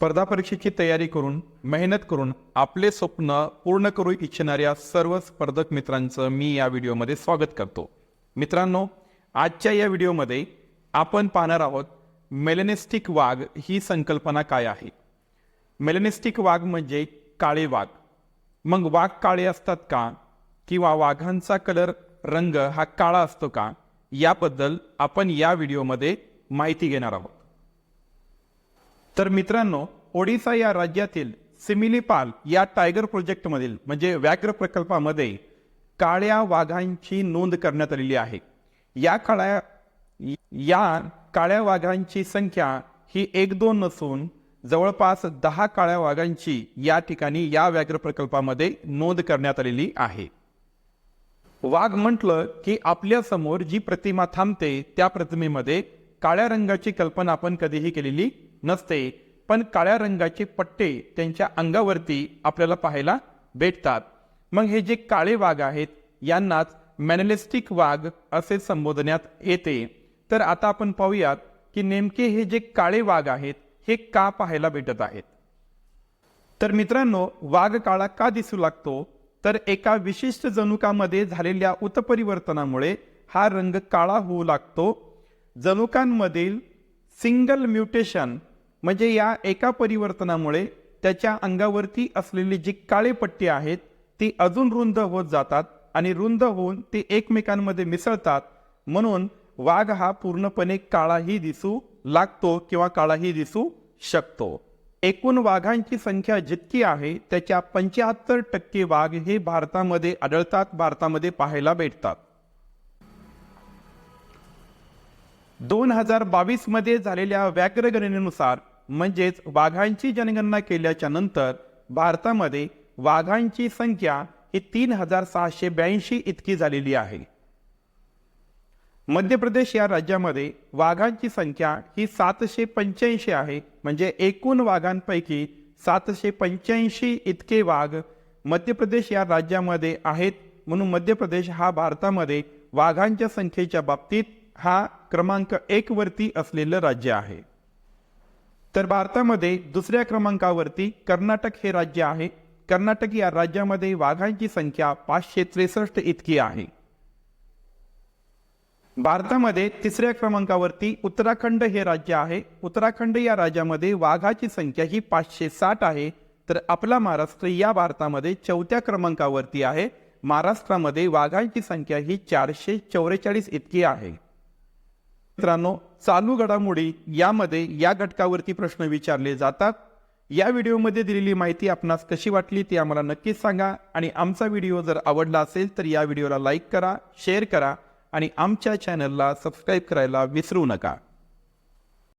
स्पर्धा परीक्षेची तयारी करून मेहनत करून आपले स्वप्न पूर्ण करू इच्छिणाऱ्या सर्व स्पर्धक मित्रांचं मी या व्हिडिओमध्ये स्वागत करतो. मित्रांनो आजच्या या व्हिडिओमध्ये आपण पाहणार आहोत मेलेनेस्टिक वाघ ही संकल्पना काय आहे? मेलेनेस्टिक वाघ म्हणजे काळे वाघ. मग वाघ काळे असतात का? किंवा वाघांचा कलर रंग हा काळा असतो का? याबद्दल आपण या व्हिडिओमध्ये माहिती घेणार आहोत. तर मित्रांनो ओडिसा या राज्यातील सिमिलीपाल या टायगर प्रोजेक्टमधील म्हणजे व्याघ्र प्रकल्पामध्ये काळ्या वाघांची नोंद करण्यात आलेली आहे. या काळ्या या काळ्या वाघांची संख्या ही एक दोन नसून जवळपास दहा काळ्या वाघांची या ठिकाणी या व्याघ्र प्रकल्पामध्ये नोंद करण्यात आलेली आहे. वाघ म्हटलं की आपल्यासमोर जी प्रतिमा थांबते त्या प्रतिमेमध्ये काळ्या रंगाची कल्पना आपण कधीही केलेली नसते पण काळ्या रंगाचे पट्टे त्यांच्या अंगावरती आपल्याला पाहायला भेटतात. मग हे जे काळे वाघ आहेत यांनाच मॅनलिस्टिक वाघ असे संबोधण्यात येते. तर आता आपण पाहूयात की नेमके हे जे काळे वाघ आहेत हे का पाहायला भेटत आहेत? तर मित्रांनो वाघ काळा का दिसू लागतो? तर एका विशिष्ट जनुकामध्ये झालेल्या उत्परिवर्तनामुळे हा रंग काळा होऊ लागतो. जनुकांमधील सिंगल म्युटेशन म्हणजे या एका परिवर्तनामुळे त्याच्या अंगावरती असलेली जी काळे पट्टी आहेत ती अजून रुंद होत जातात आणि रुंद होऊन ती एकमेकांमध्ये मिसळतात. म्हणून वाघ हा पूर्णपणे काळाही दिसू लागतो किंवा काळाही दिसू शकतो. एकूण वाघांची संख्या जितकी आहे त्याच्या पंच्याहत्तर टक्के वाघ हे भारतामध्ये आढळतात भारतामध्ये पाहायला भेटतात. दोन हजार बावीसमध्ये झालेल्या व्याघ्रगणनेनुसार म्हणजेच वाघांची जनगणना केल्याच्यानंतर भारतामध्ये वाघांची संख्या ही तीन हजार सहाशे ब्याऐंशी इतकी झालेली आहे. मध्य प्रदेश या राज्यामध्ये वाघांची संख्या ही सातशे पंच्याऐंशी आहे. म्हणजे एकूण वाघांपैकी सातशे पंच्याऐंशी इतके वाघ मध्य प्रदेश या राज्यामध्ये आहेत. म्हणून मध्य प्रदेश हा भारतामध्ये वाघांच्या संख्येच्या बाबतीत हा क्रमांक एकवरती असलेलं राज्य आहे. तर भारतामध्ये दुसऱ्या क्रमांकावरती कर्नाटक हे राज्य आहे. कर्नाटक या राज्यामध्ये वाघांची संख्या पाचशे त्रेसष्ट इतकी आहे. भारतामध्ये तिसऱ्या क्रमांकावरती उत्तराखंड हे राज्य आहे. उत्तराखंड या राज्यामध्ये वाघाची संख्या ही पाचशे साठ आहे. तर आपला महाराष्ट्र या भारतामध्ये चौथ्या क्रमांकावरती आहे. महाराष्ट्रामध्ये वाघांची संख्या ही चारशे चौवेचाळीस इतकी आहे. मित्रांनो चालू घडामोडी यामध्ये या घटकावरती प्रश्न विचारले जातात. या व्हिडिओमध्ये दिलेली माहिती आपणास कशी वाटली ती आम्हाला नक्कीच सांगा. आणि आमचा व्हिडिओ जर आवडला असेल तर या व्हिडिओला लाईक करा शेअर करा आणि आमच्या चॅनलला सबस्क्राईब करायला विसरू नका.